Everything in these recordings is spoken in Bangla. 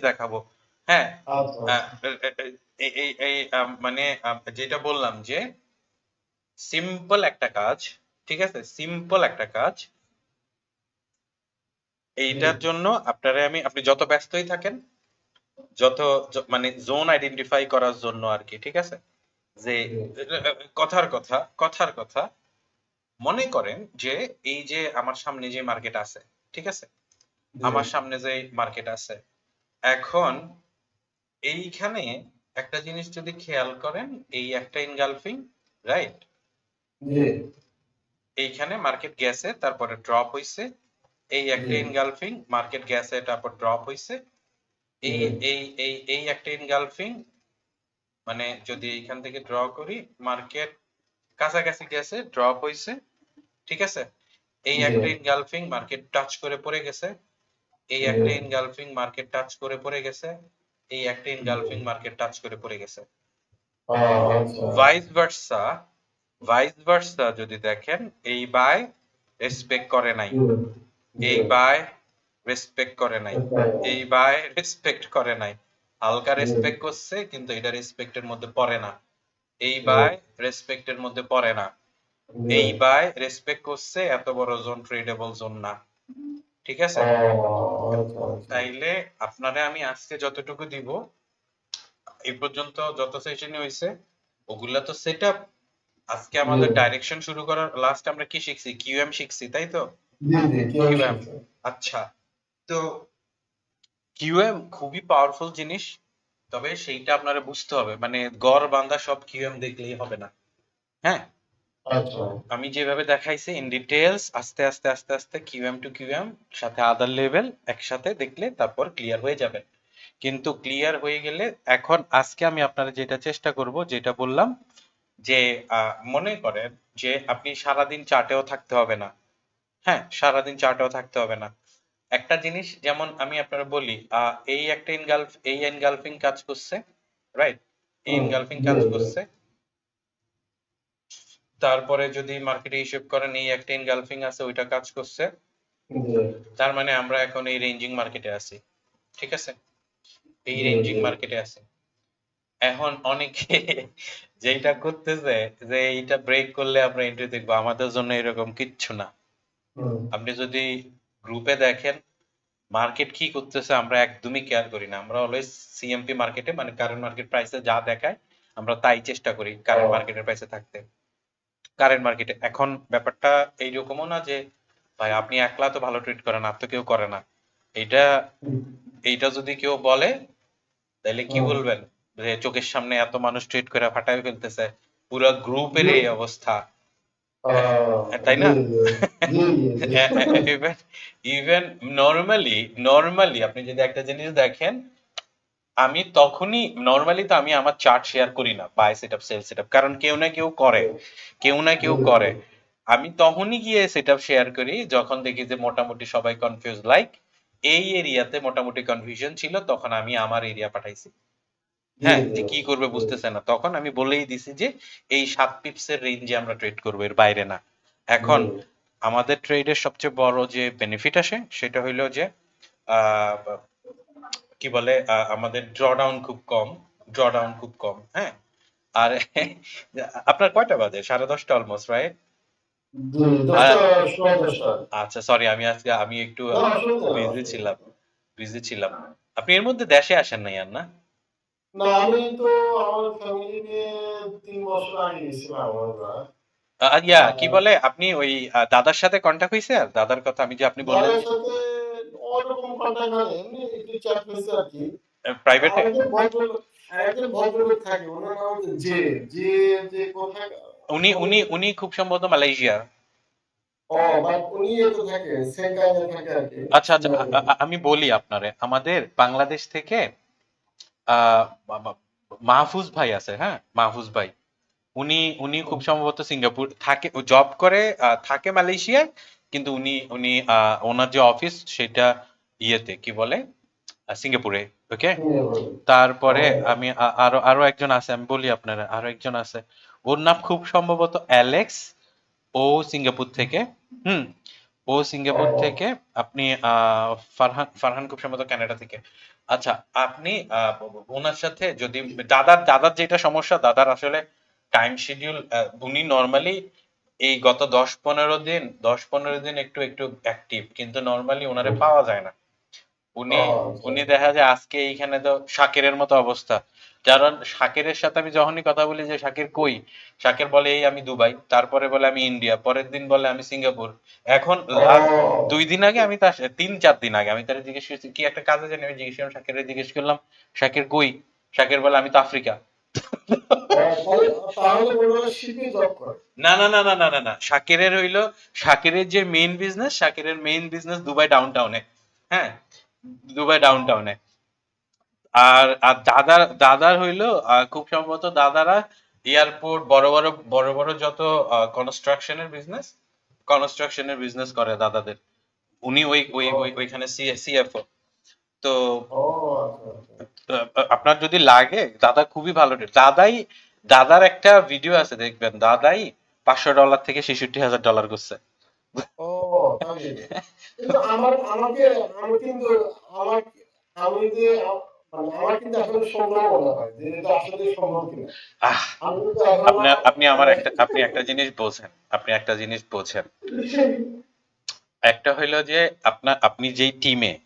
দেখাবো। হ্যাঁ? আচ্ছা এই এই এই মানে যেটা বললাম যে সিম্পল একটা কাজ ঠিক আছে? সিম্পল একটা কাজ। এইটার জন্য আপনারা আমি আপনি যত ব্যস্তই থাকেন যত মানে জোন আইডেন্টিফাই করার জন্য আর কি ঠিক আছে? যে কথার কথা কথার কথা। মনে করেন যে এই যে আমার সামনে যে মার্কেট আছে ঠিক আছে? আমার সামনে যে মার্কেট আছে এখন এইখানে একটা জিনিস যদি খেয়াল করেন এই একটা ইনগালফিং রাইট এইখানে মার্কেট গেছে তারপরে ড্রপ হইছে। এই একটা ইনগালফিং মার্কেট গেছে তারপর ড্রপ হইছে। এই এই এই এই একটা ইনগালফিং মানে যদি এইখান থেকে ড্র করি মার্কেট কাছাকাছি গেছে ড্রপ হইছে ঠিক আছে? এই। একটা ইনগালফিং মার্কেট টাচ করে পড়ে গেছে। এই একটা ইনগালফিং মার্কেট টাচ করে পড়ে গেছে এই একটা ইনগালফিং মার্কেট টাচ করে পড়ে গেছে। আচ্ছা ভাইস ভার্সা ভাইস ভার্সা যদি দেখেন এই বাই রেসপেক্ট করে নাই। এই বাই রেসপেক্ট করে নাই। এই বাই রেসপেক্ট করে নাই। হালকা রেসপেক্ট করছে কিন্তু এটা রেসপেক্টের মধ্যে পড়ে না। এই বাই রেসপেক্টের মধ্যে পড়ে না। এই বাই রেসপেক্ট করছে এত বড় জোন ট্রেডেবল জোন না। ঠিক আছে? তাইলে আপনারে আমি আজকে যতটুকু দিব এই পর্যন্ত যত সেশনে হয়েছে ওগুলা তো সেটআপ আজকে আমাদের ডাইরেকশন শুরু করার লাস্ট আমরা কি শিখছি? কিউএম শিখছি তাই তো? আচ্ছা তো কিউএম খুবই পাওয়ারফুল জিনিস তবে সেইটা আপনারা বুঝতে হবে। মানে গড় বান্দা সব কিউএম দেখলেই হবে না। হ্যাঁ? আমি যেভাবে দেখাইছি ইন ডিটেলস আস্তে আস্তে আস্তে আস্তে কিউএম টু কিউএম সাথে আদার লেভেল একসাথে দেখলে তারপর ক্লিয়ার হয়ে যাবে। কিন্তু ক্লিয়ার হয়ে গেলে এখন আজকে আমি আপনারা যেটা চেষ্টা করব যেটা বললাম যে মনে করেন যে আপনি সারাদিন চার্টেও থাকতে হবে না। হ্যাঁ সারাদিন চার্টেও থাকতে হবে না। একটা জিনিস যেমন আমি আপনারা বলি এই একটা ইনগালফ এই এনগালফিং কাজ করছে রাইট এই জি, কাজ করছে। তারপরে যদি মার্কেটে হিসেব করেন এই একটা ইনগালফিং আছে ওইটা কাজ করছে। তার মানে আমরা এখন এই রেঞ্জিং মার্কেটে আছি। ঠিক আছে? এই রেঞ্জিং মার্কেটে আছে। এখন অনেকে যেটা করতেছে যে এইটা ব্রেক করলে আমরা এন্ট্রি দেখব। আমাদের জন্য এরকম কিচ্ছু না। আপনি যদি গ্রুপে দেখেন মার্কেট কি করতেছে আমরা একদমই কেয়ার করি না। আমরা অলওয়েজ সিএমপি মার্কেটে মানে কারেন্ট মার্কেট প্রাইসে যা দেখায় আমরা তাই চেষ্টা করি কারেন্ট মার্কেটের প্রাইসে থাকতে। কারেন্ট মার্কেটে এখন ব্যাপারটা এইরকমও না যে ভাই আপনি একলা তো ভালো ট্রিট করেন আর তো কেউ করে না। এটা এইটা যদি কেউ বলে তাহলে কি বলবেন? যে চোখের সামনে এত মানুষ ট্রিট করে ফাটাই ফেলতেছে পুরো গ্রুপের এই অবস্থা। তাই না? ইভেন ইভেন নর্মালি নর্মালি আপনি যদি একটা জিনিস দেখেন আমি তখনই নর্মালি তো আমি আমার চার্ট শেয়ার করি না বাই সেটআপ সেল সেটআপ কারণ কেউ না কেউ করে কেউ না কেউ করে। আমি তখনই গিয়ে সেটআপ শেয়ার করি যখন দেখি যে মোটামুটি সবাই কনফিউজ লাইক এই এরিয়াতে মোটামুটি কনফিউশন ছিল তখন আমি আমার এরিয়া পাঠাইছি। হ্যাঁ যে কি করবে বুঝতেছে না। তখন আমি বলেই দিছি যে এই সাত পিপসের রেঞ্জে আমরা ট্রেড করব এর বাইরে না। এখন আমাদের ট্রেডের সবচেয়ে বড় যে বেনিফিট আসে সেটা হইল যে আহ, কি বলে আমাদের ড্রডাউন খুব কম ড্রডাউন খুব কম হ্যাঁ? আর আপনার কয়টা বাজে? সাড়ে দশটা অলমোস্ট রাইট। আচ্ছা সরি আমি আজকে আমি একটু। বিজি ছিলাম বিজি ছিলাম। আপনি এর মধ্যে দেশে আসেন নাই আর না? না আমি তো আমার ফ্যামিলি নিয়ে তিন বছর আগে গেছিলাম আমরা ইয়া কি বলে আপনি ওই দাদার সাথে কন্টাক্ট হয়েছে আর? দাদার কথা আমি যে আপনি বললেন। তাদের কন্টাক্ট এমনি একটু চ্যাট হয়েছে আর কি প্রাইভেটে আরেকজন ভদ্রলোক থাকে ওনার নাম জে জে যে কোথায়? উনি উনি উনি খুব সম্ভবত মালয়েশিয়া। ও বাট উনি এতে থাকে সেন্টারে থাকে আর কি। আচ্ছা আচ্ছা আমি বলি আপনারে আমাদের বাংলাদেশ থেকে মাহফুজ ভাই আছে হ্যাঁ? মাহফুজ ভাই। উনি উনি খুব সম্ভবত সিঙ্গাপুর থাকে জব করে থাকে মালয়েশিয়ায় কিন্তু উনি উনি ওনার যে অফিস সেটা ইয়েতে কি বলে? সিঙ্গাপুরে ওকে তারপরে আমি আরও আরও একজন আছে আমি বলি আপনারা আরও একজন আছে। ওর নাম খুব সম্ভবত অ্যালেক্স ও সিঙ্গাপুর থেকে। হুম? ও সিঙ্গাপুর থেকে আপনি ফারহান ফারহান খুব সম্ভবত কানাডা থেকে। আচ্ছা আপনি আহ, ওনার সাথে যদি দাদার দাদার যেটা সমস্যা দাদার আসলে টাইম শিডিউল উনি নর্মালি এই গত দশ পনেরো দিন দশ পনেরো দিন একটু একটু অ্যাক্টিভ কিন্তু নর্মালি ওনারে পাওয়া যায় না। উনি আচ্ছা। উনি দেখা যায় আজকে এইখানে তো শাকেরের মতো অবস্থা। কারণ শাকেরের সাথে আমি যখনই কথা বলি যে শাকের কই শাকের বলে এই আমি দুবাই তারপরে বলে আমি ইন্ডিয়া পরের দিন বলে আমি সিঙ্গাপুর। এখন দুই দিন আগে আমি তার তিন চার দিন আগে আমি তার জিজ্ঞেস করছি কি একটা কাজে জানি? আমি জিজ্ঞেস করলাম শাকের জিজ্ঞেস করলাম শাকের কই? শাকের বলে আমি তো আফ্রিকা। না না না না না না না শাকেরের হইল শাকেরের যে মেইন বিজনেস শাকেরের মেইন বিজনেস দুবাই ডাউনটাউনে হ্যাঁ? দুবাই ডাউনটাউনে আর আর দাদার দাদার হইল খুব সম্ভবত দাদারা এয়ারপোর্ট বড় বড় বড় বড় যত কনস্ট্রাকশনের বিজনেস কনস্ট্রাকশনের বিজনেস করে দাদাদের। উনি ওই ওই ওই ওইখানে সিএফও তো আচ্ছা আচ্ছা। আপনার যদি লাগে দাদা খুবই ভালো দাদাই দাদার একটা ভিডিও আছে দেখবেন দাদাই পাঁচশো ডলার থেকে ছেষট্টি হাজার ডলার করছে। ও কিন্তু আমার আমাকে আমি কিন্তু আমার আমি যে মানে হয় যে আপনি আপনি আমার একটা আপনি একটা জিনিস বোঝেন আপনি একটা জিনিস বোঝেন। একটা হইল যে আপনার আপনি যেই টিমে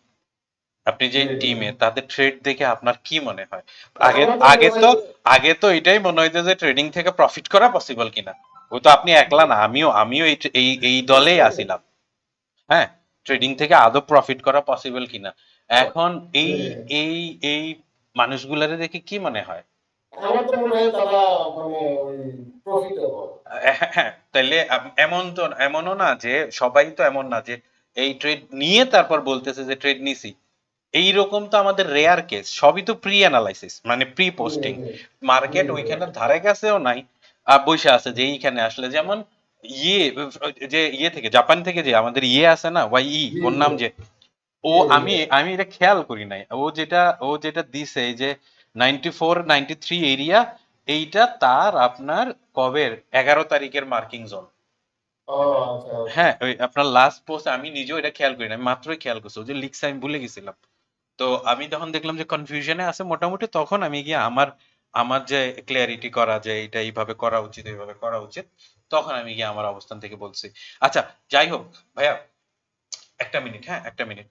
আপনি জি। টিমে তাদের ট্রেড দেখে আপনার কি মনে হয়? আগে তো আগে তো আগে তো এটাই মনে হইতো যে ট্রেডিং থেকে প্রফিট করা পসিবল কিনা। ও তো আপনি একলা না আমিও আমিও এই এই দলেই আছিলাম হ্যাঁ ট্রেডিং থেকে আদৌ প্রফিট করা পসিবল কিনা। এখন এই এই এই মানুষগুলারে দেখে কি মনে হয়? আমার তো মনে হয় হ্যাঁ আম- এমন তো এমনও না যে সবাই তো এমন না যে এই ট্রেড নিয়ে তারপর বলতেছে যে ট্রেড নিছি। এইরকম তো আমাদের রেয়ার কেস সবই তো প্রি অ্যানালাইসিস মানে প্রি পোস্টিং মার্কেট। ওইখানে ধারে কাছেও নাই বসে আছে যে এইখানে আসলে যেমন ইয়ে যে ইয়ে থেকে জাপান থেকে যে আমাদের ইয়ে আছে না ওয়াই ই ওর নাম যে ও। আমি আমি এটা খেয়াল করি নাই। ও যেটা ও যেটা দিছে যে ninety four ninety three area এইটা তার আপনার কবের? এগারো তারিখের মার্কিং জোন আচ্ছা আচ্ছা। হ্যাঁ ওই আপনার লাস্ট পোস্ট আমি নিজেও এটা খেয়াল করি না আমি মাত্রই খেয়াল করছি যে লিখছে আমি ভুলে গেছিলাম। তো আমি তখন দেখলাম যে কনফিউশনে আছে মোটামুটি তখন আমি গিয়ে আমার আমার যে ক্লিয়ারিটি করা যে এটা এইভাবে করা উচিত এইভাবে করা উচিত, তখন আমি গিয়ে আমার অবস্থান থেকে বলছি। আচ্ছা যাই হোক, ভাইয়া, একটা মিনিট হ্যাঁ একটা মিনিট